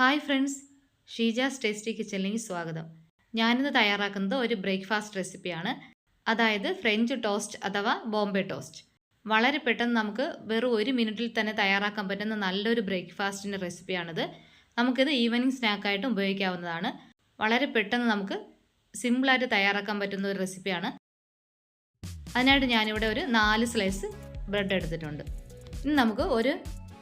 Hi friends. Sheeja's tasty കിച്ചണിലേക്ക് സ്വാഗതം. ഞാനിന്ന് തയ്യാറാക്കുന്നത് ഒരു ബ്രേക്ക്ഫാസ്റ്റ് റെസിപ്പിയാണ്. അതായത് ഫ്രഞ്ച് ടോസ്റ്റ് അഥവാ ബോംബെ ടോസ്റ്റ്. വളരെ പെട്ടെന്ന് നമുക്ക് വെറും ഒരു മിനിറ്റിൽ തന്നെ തയ്യാറാക്കാൻ പറ്റുന്ന നല്ലൊരു ബ്രേക്ക്ഫാസ്റ്റിന്റെ റെസിപ്പിയാണിത്. നമുക്കിത് ഈവനിങ് സ്നാക്കായിട്ടും ഉപയോഗിക്കാവുന്നതാണ്. വളരെ പെട്ടെന്ന് നമുക്ക് സിമ്പിളായിട്ട് തയ്യാറാക്കാൻ പറ്റുന്ന ഒരു റെസിപ്പിയാണ്. അതിനായിട്ട് ഞാനിവിടെ ഒരു നാല് സ്ലൈസ് ബ്രെഡ് എടുത്തിട്ടുണ്ട്. ഇനി നമുക്ക് ഒരു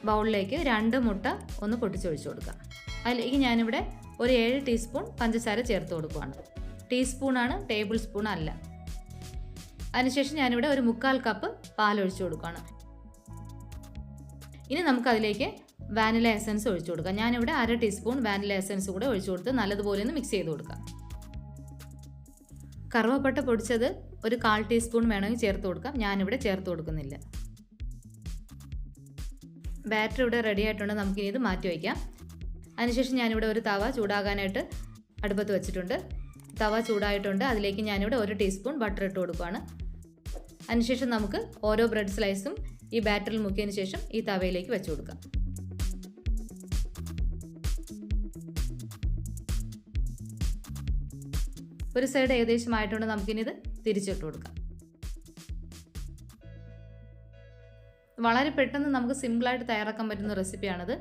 ബൗളിലേക്ക് രണ്ട് മുട്ട ഒന്ന് പൊട്ടിച്ചൊഴിച്ച് കൊടുക്കാം. അതിലേക്ക് ഞാനിവിടെ ഒരു ഏഴ് ടീസ്പൂൺ പഞ്ചസാര ചേർത്ത് കൊടുക്കുകയാണ് ടീസ്പൂണാണ് ടേബിൾ സ്പൂൺ അല്ല. അതിനുശേഷം ഞാനിവിടെ ഒരു മുക്കാൽ കപ്പ് പാലൊഴിച്ച് കൊടുക്കുകയാണ് ഇനി നമുക്കതിലേക്ക് വാനില എസൻസ് ഒഴിച്ചു കൊടുക്കാം. ഞാനിവിടെ അര ടീസ്പൂൺ വാനില എസൻസ് കൂടെ ഒഴിച്ചു കൊടുത്ത് നല്ലതുപോലെ ഒന്ന് മിക്സ് ചെയ്ത് കൊടുക്കാം. കറുവപ്പട്ട പൊടിച്ചത് ഒരു കാൽ ടീസ്പൂൺ വേണമെങ്കിൽ ചേർത്ത് കൊടുക്കാം. ഞാനിവിടെ ചേർത്ത് കൊടുക്കുന്നില്ല. ബാറ്റർ ഇവിടെ റെഡി ആയിട്ടുണ്ട്. നമുക്കിനി ഇത് മാറ്റി വയ്ക്കാം. അതിനുശേഷം ഞാനിവിടെ ഒരു തവ ചൂടാകാനായിട്ട് അടുപ്പത്ത് വെച്ചിട്ടുണ്ട്. തവ ചൂടായിട്ടുണ്ട്. അതിലേക്ക് ഞാനിവിടെ ഒരു ടീസ്പൂൺ ബട്ടർ ഇട്ട് കൊടുക്കുകയാണ് അതിനുശേഷം നമുക്ക് ഓരോ ബ്രെഡ് സ്ലൈസും ഈ ബാറ്ററിൽ മുക്കിയതിന് ശേഷം ഈ തവയിലേക്ക് വെച്ച് കൊടുക്കാം. ഒരു സൈഡ് ഏകദേശം ആയിട്ടുണ്ട്. നമുക്കിനി ഇത് തിരിച്ചിട്ട് കൊടുക്കാം. വളരെ പെട്ടെന്ന് നമുക്ക് സിമ്പിളായിട്ട് തയ്യാറാക്കാൻ പറ്റുന്ന റെസിപ്പിയാണിത്.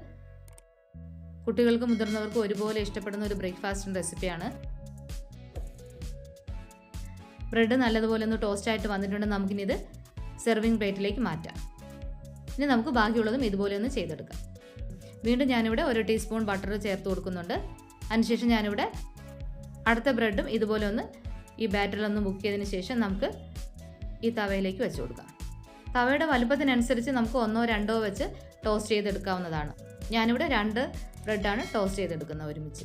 കുട്ടികൾക്കും മുതിർന്നവർക്കും ഒരുപോലെ ഇഷ്ടപ്പെടുന്ന ഒരു ബ്രേക്ക്ഫാസ്റ്റിന്റെ റെസിപ്പിയാണ്. ബ്രെഡ് നല്ലതുപോലെ ഒന്ന് ടോസ്റ്റ് ആയിട്ട് വന്നിട്ടുണ്ടെങ്കിൽ നമുക്കിനി ഇത് സെർവിങ് പ്ലേറ്റിലേക്ക് മാറ്റാം. ഇനി നമുക്ക് ബാക്കിയുള്ളതും ഇതുപോലെ ഒന്ന് ചെയ്തെടുക്കാം. വീണ്ടും ഞാനിവിടെ ഒരു ടീസ്പൂൺ ബട്ടർ ചേർത്ത് കൊടുക്കുന്നുണ്ട്. അതിനുശേഷം ഞാനിവിടെ അടുത്ത ബ്രെഡും ഇതുപോലെ ഒന്ന് ഈ ബാറ്ററിലൊന്ന് മുക്കിയതിന് ശേഷം നമുക്ക് ഈ തവയിലേക്ക് വെച്ച് കൊടുക്കാം. തവയുടെ വലുപ്പത്തിനനുസരിച്ച് നമുക്ക് ഒന്നോ രണ്ടോ വെച്ച് ടോസ്റ്റ് ചെയ്തെടുക്കാവുന്നതാണ്. ഞാനിവിടെ രണ്ട് ബ്രെഡാണ് ടോസ്റ്റ് ചെയ്തെടുക്കുന്നത് ഒരുമിച്ച്.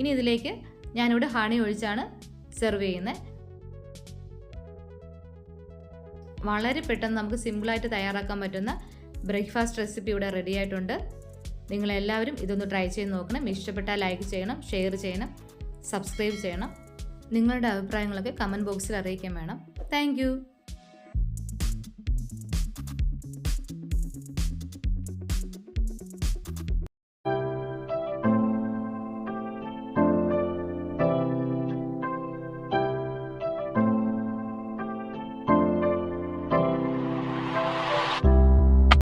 ഇനി ഇതിലേക്ക് ഞാനിവിടെ ഹണി ഒഴിച്ചാണ് സെർവ് ചെയ്യുന്നത് വളരെ പെട്ടെന്ന് നമുക്ക് സിമ്പിളായിട്ട് തയ്യാറാക്കാൻ പറ്റുന്ന ബ്രേക്ക്ഫാസ്റ്റ് റെസിപ്പി ഇവിടെ റെഡി ആയിട്ടുണ്ട്. നിങ്ങളെല്ലാവരും ഇതൊന്ന് ട്രൈ ചെയ്ത് നോക്കണം. ഇഷ്ടപ്പെട്ടാൽ ലൈക്ക് ചെയ്യണം ഷെയർ ചെയ്യണം സബ്സ്ക്രൈബ് ചെയ്യണം. നിങ്ങളുടെ അഭിപ്രായങ്ങളൊക്കെ കമന്റ് ബോക്സിൽ അറിയിക്കാൻ വേണം. താങ്ക്